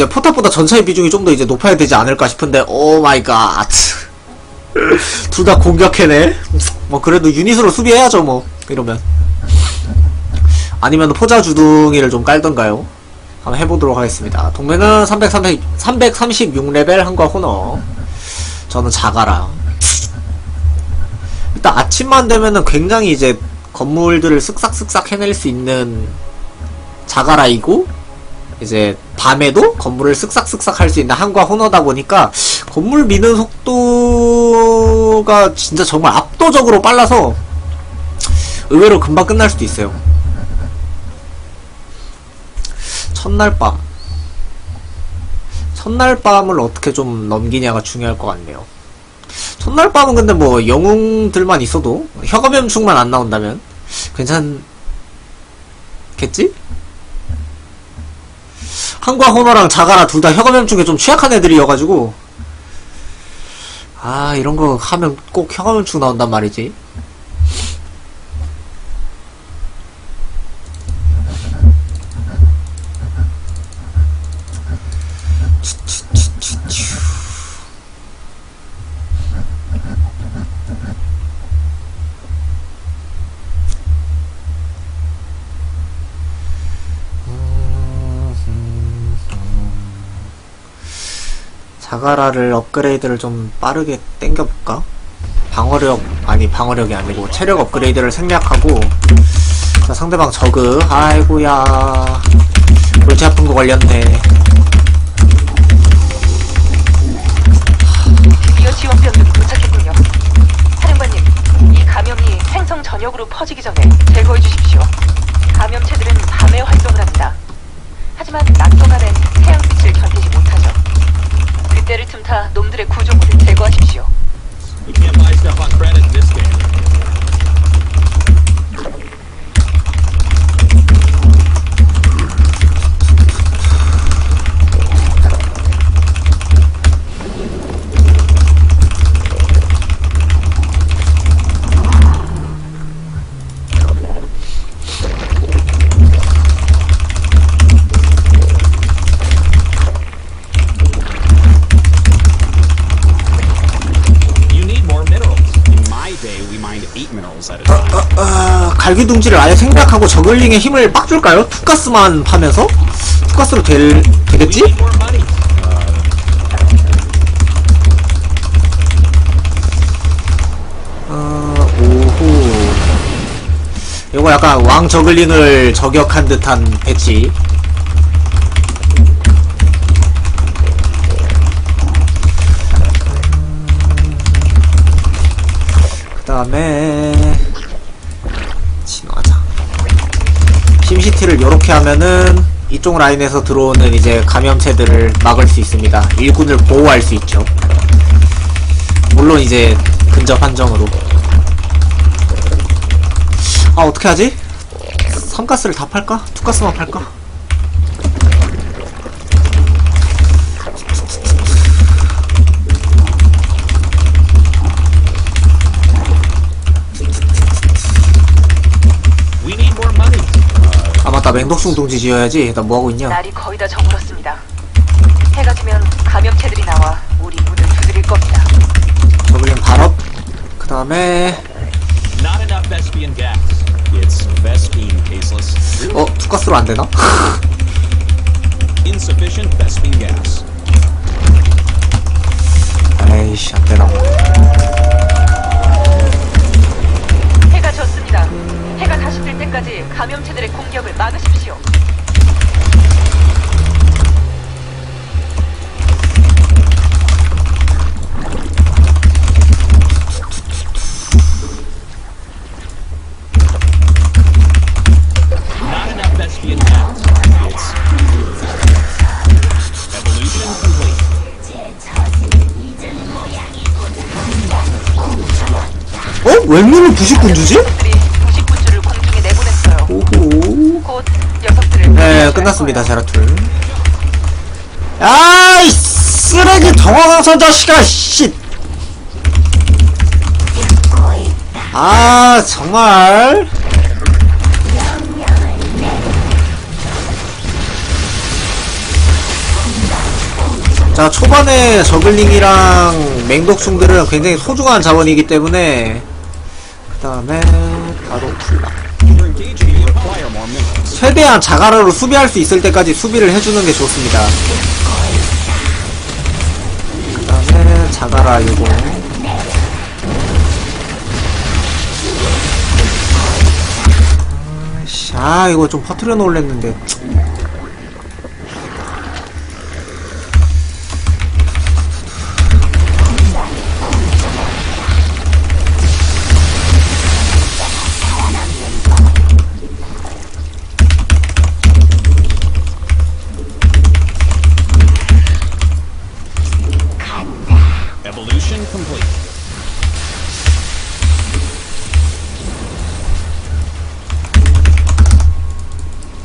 이제 포탑보다 전차의 비중이 좀 더 이제 높아야 되지 않을까 싶은데 오 마이 갓. 둘 다 공격해네. 뭐 그래도 유닛으로 수비해야죠 뭐 이러면. 아니면 포자 주둥이를 좀 깔던가요? 한번 해보도록 하겠습니다. 동맹은 330, 336레벨 한과 호너. 저는 자가라. 일단 아침만 되면은 굉장히 이제 건물들을 쓱싹쓱싹 해낼 수 있는 자가라이고, 이제 밤에도 건물을 쓱싹쓱싹 할 수 있는 한과 호너다 보니까 건물 미는 속도가 진짜 정말 압도적으로 빨라서 의외로 금방 끝날 수도 있어요. 첫날 밤. 첫날 밤을 어떻게 좀 넘기냐가 중요할 것 같네요. 첫날 밤은 근데 뭐 영웅들만 있어도 혀감염충만 안 나온다면 괜찮겠지? 한과 호너랑 자가라 둘 다 혀감염충에 좀 취약한 애들이어가지고 아 이런 거 하면 꼭 혀감염충 나온단 말이지. 자가라를 업그레이드를 좀 빠르게 땡겨볼까? 방어력, 아니 방어력이 아니고 체력 업그레이드를 생략하고 자, 상대방 저그, 아이고야 골치 아픈 거 걸렸네 드디어 지원병들이 도착했군요. 사령관님, 이 감염이 행성 전역으로 퍼지기 전에 제거해 주십시오. 감염체들은 밤에 활동을 합니다. 하지만 낮 갈기둥지를 아예 생략하고 저글링에 힘을 빡 줄까요? 투가스만 파면서? 투가스로 될, 되겠지? 어, 오호. 이거 약간 왕 저글링을 저격한 듯한 배치. 그 다음에, 심시티를 요렇게 하면은, 이쪽 라인에서 들어오는 이제 감염체들을 막을 수 있습니다. 일군을 보호할 수 있죠. 물론 이제 근접 한정으로. 아 어떻게 하지? 삼가스를 다 팔까? 투가스만 팔까? 아 맹독충 동지 지어야지 나 뭐하고 있냐 날이 거의 다 저물었습니다. 해가 지면 감염체들이 나와 우리 문을 두드릴 겁니다. 저글링 발업 그 다음에 Not enough Vespian gas. It's Vespine caseless. 어 투가스로 안 되나? Insufficient Vespine gas. 에이씨 안 되나 해가 졌습니다. 뜰 때까지 감염체들의 공격을 막으십시오. 어? 웬일로 99주지? 네 끝났습니다 제라툴 아이 쓰레기 덩어강선 자식아 씨. 아 정말 자, 초반에 저글링이랑 맹독충들은 굉장히 소중한 자원이기 때문에, 그 다음에, 바로 풀라. 최대한 자가라로 수비할 수 있을 때까지 수비를 해주는 게 좋습니다. 그 다음에, 자가라 이거. 아, 이거 좀 퍼트려 놓을랬는데.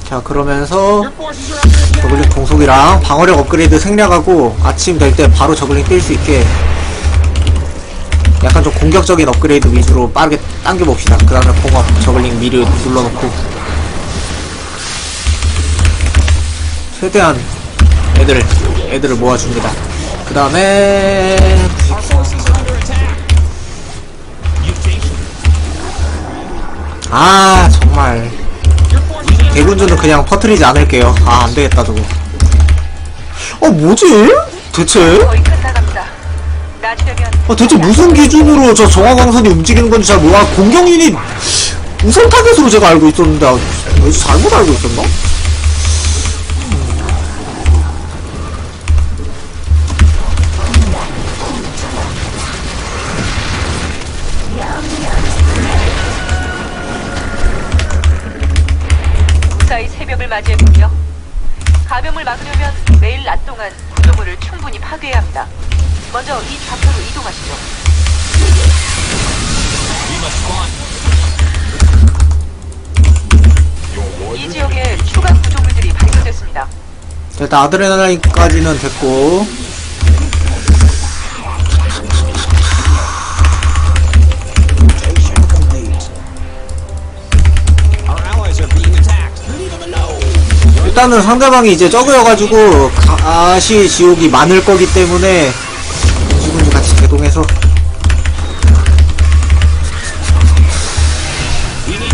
자, 그러면서. 저글링 공속이랑 방어력 업그레이드 생략하고 아침 될 때 바로 저글링 뛸 수 있게 약간 좀 공격적인 업그레이드 위주로 빠르게 당겨봅시다. 그 다음에 공업 저글링 미리 눌러놓고 최대한 애들, 애들을 모아줍니다. 그 다음에. 아 대군주는 그냥 퍼트리지 않을게요. 아 안되겠다 저거. 어 뭐지? 대체? 어, 대체 무슨 기준으로 저 정화광선이 움직이는 건지 잘 몰라. 공격 유닛 우선 타겟으로 제가 알고 있었는데, 아, 왜 잘못 알고 있었나? 무사히 새벽을 맞이했군요. 감염을 막으려면 매일 낮 동안 구조물을 충분히 파괴해야 합니다. 먼저 이 좌표로 이동하시죠. 이 지역에 추가 구조물들이 발견됐습니다. 일단 아드레날린까지는 됐고, 일단은 상대방이 이제 적어여가지고, 가시 지옥이 많을 거기 때문에, 지금 같이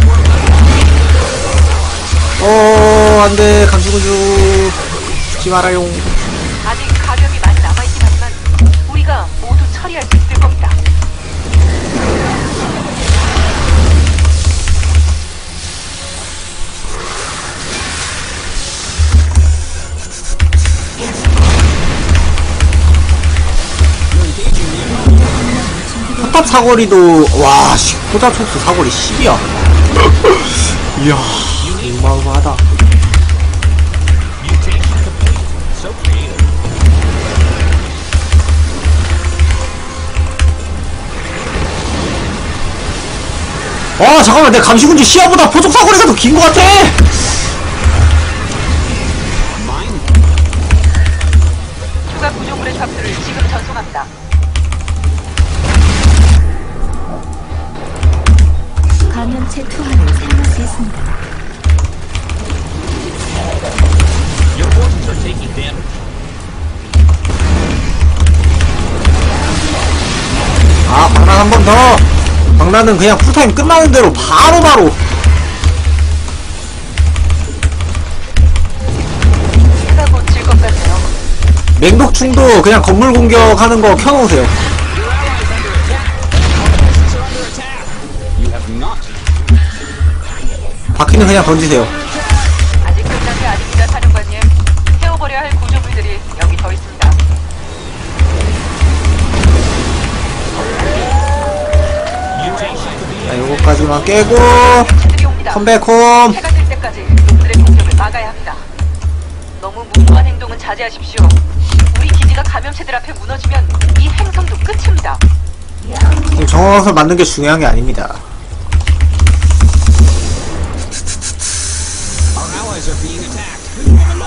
more 어, 안 돼, 감시군주. 죽지 말아요. 포탑 사거리도, 와, 씨, 포탑 촉수 사거리 10이야. 이야, 어마어마하다. 아 잠깐만 내 감시군주 시야보다 포적 사거리가 더 긴 것 같아. 추가 구조물의 좌표를 지금 전송합니다. 감염체 투하를 사용할 수 있습니다. Your forces are taking damage. 아 방란 한 번 더 방란은 그냥 풀타임 끝나는 대로 바로바로 해가 것 같네요. 맹독충도 그냥 건물 공격하는 거 켜놓으세요 바퀴는 그냥 던지세요 아직 끝난 게 아닙니다, 사령관님. 태워버려야 할 구조물들이 여기 더 있습니다. 자 요거까지만 깨고 옵니다. 컴백홈 해가 뜰 때까지 놈들의 공격을 막아야 합니다. 너무 무모한 행동은 자제하십시오. 우리 기지가 감염체들 앞에 무너지면 이 행성도 끝입니다. 지금 정화광선 맞는 게 중요한 게 아닙니다 allies are being attacked. Leave them.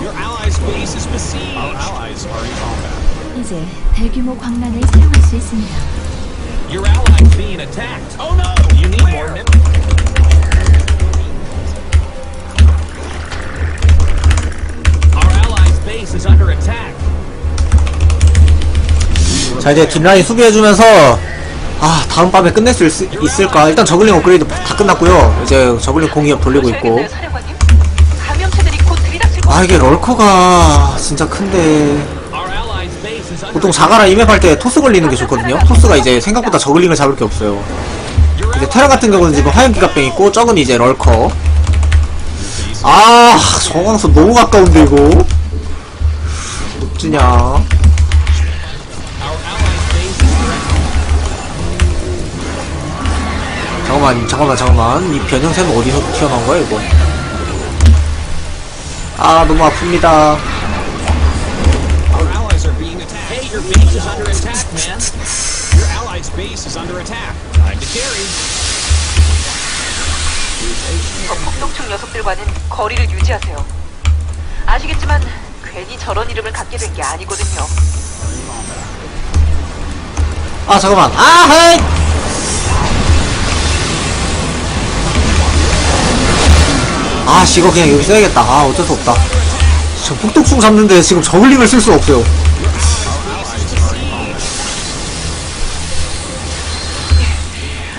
Your allies' base is besieged. Our allies are in combat. 이제 대규모 광란을 사용할 수 있습니다. Your allies being attacked. Oh no! You need Where? more members. Our allies' base is under attack. 자 이제 뒷라인 수비해주면서 아 다음 밤에 끝낼 수 있, 있을까? 일단 저글링 업그레이드 다 끝났고요. 이제 저글링 공이업 돌리고 있고. 아 이게 럴커가 진짜 큰데. 보통 자가라 이맵 할 때 토스 걸리는 게 좋거든요. 토스가 이제 생각보다 저글링을 잡을 게 없어요. 이제 테라 같은 경우는 지금 화염기갑병 있고 적은 이제 럴커. 아 정황서 너무 가까운데 이거? 어쩌냐 잠깐만 잠깐만 잠깐만 이 변형샘은 어디서 튀어나온 거야 이거 아 너무 아픕니다 폭독충 녀석들과는 거리를 유지하세요. 아시겠지만 괜히 저런 이름을 갖게 된 게 아니거든요. 아 잠깐만 아 헤이 아씨 이거 그냥 여기 써야겠다 아 어쩔 수 없다 저 폭독충 잡는데 지금 저글링을 쓸 수 없어요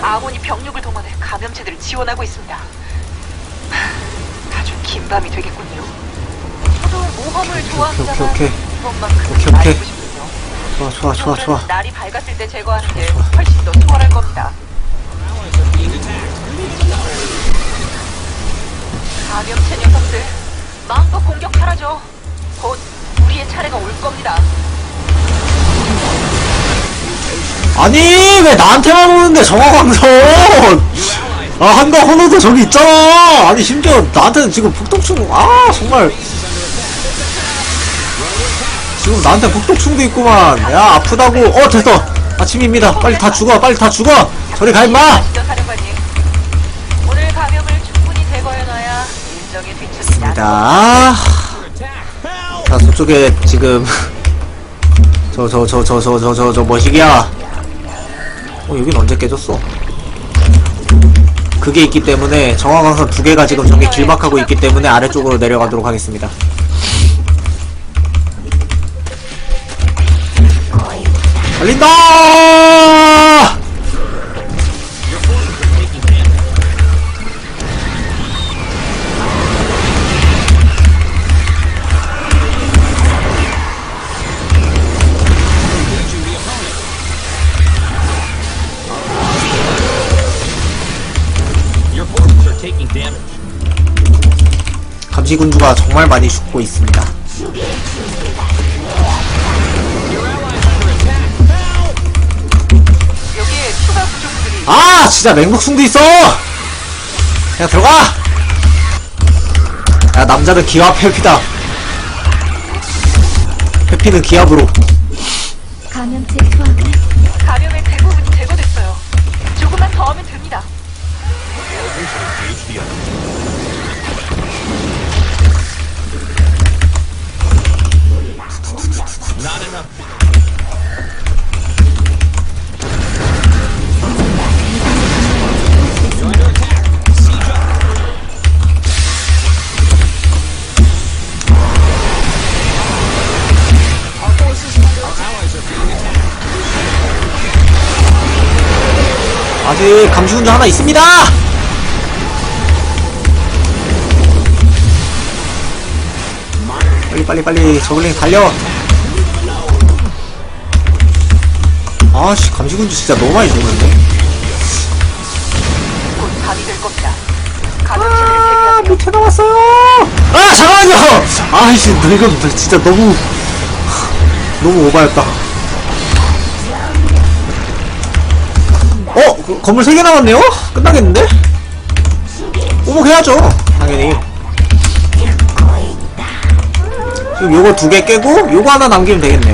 아몬이 병력을 동원해 감염체들을 지원하고 있습니다. 하, 아주 긴 밤이 되겠군요. 저도 모험을 좋아합니다만 오케이, 오케이. 이번만큼은 오케이, 오케이. 좋아 좋아 좋아 좋아 날이 밝았을 때 제거하는 게 훨씬 더 수월할 겁니다. 감염체 녀석들 마음껏 공격하라죠. 곧 우리의 차례가 올 겁니다. 아니 왜 나한테만 오는데 정화광선? 아 한가 헌호도 저기 있잖아. 아니 심지어 나한테는 지금 폭독충 아 정말. 지금 나한테 폭독충도 있구만. 야 아프다고. 어 됐어. 아침입니다. 빨리 다 죽어 빨리 다 죽어. 저리 가 임마 알겠습니다. 자, 저쪽에 지금 저 저 저 저 저 저 저저 머시기야. 어, 여긴 언제 깨졌어? 그게 있기 때문에 정화광선 두 개가 지금 저게 길막하고 있기 때문에 아래쪽으로 내려가도록 하겠습니다. 달린다! 군주가 정말 많이 죽고 있습니다. 아 진짜 맹독충도 있어! 그냥 들어가! 야 남자는 기압 회피다. 회피는 기압으로. 감염체 아직 감시군주 하나 있습니다. 빨리 빨리 빨리 저글링 달려. 아씨 감시군주 진짜 너무 많이 죽는데. 감염체들을 아. 밑에 나왔어요. 아 잠깐만요. 아이씨 늙은 진짜 너무 너무 오바였다 어? 그, 건물 3개 남았네요? 끝나겠는데? 오목해야죠 당연히 지금 요거 두 개 깨고 요거 하나 남기면 되겠네요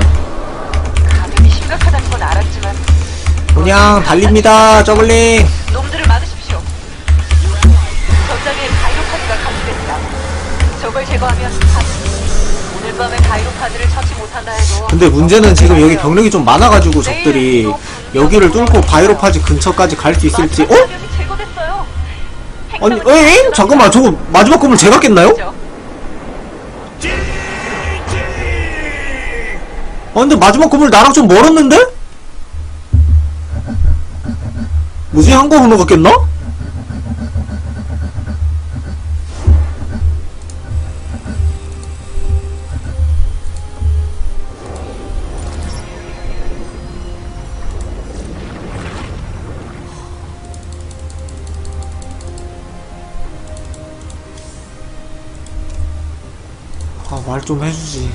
감염이 심각하다는 건 알았지만 그냥 달립니다 저글링 놈들을 막으십시오. 전장에 바이로파드가 감지됩니다. 저걸 제거하면 다- 오늘 밤에 바이로파드를 처치 못한다 해도 근데 문제는 지금 여기 병력이 좀 많아가지고 적들이 여기를 뚫고 바이로파지 근처까지 갈 수 있을지 어? 아니 에잉? 잠깐만 저거 마지막 건물 제가 깼나요? 아 근데 마지막 건물 나랑 좀 멀었는데? 무슨 한국 언어가 깼나? 아, 말 좀 해주지.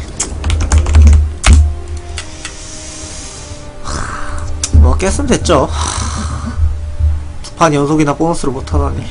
하, 뭐, 깼으면 됐죠. 두 판 연속이나 보너스를 못하다니.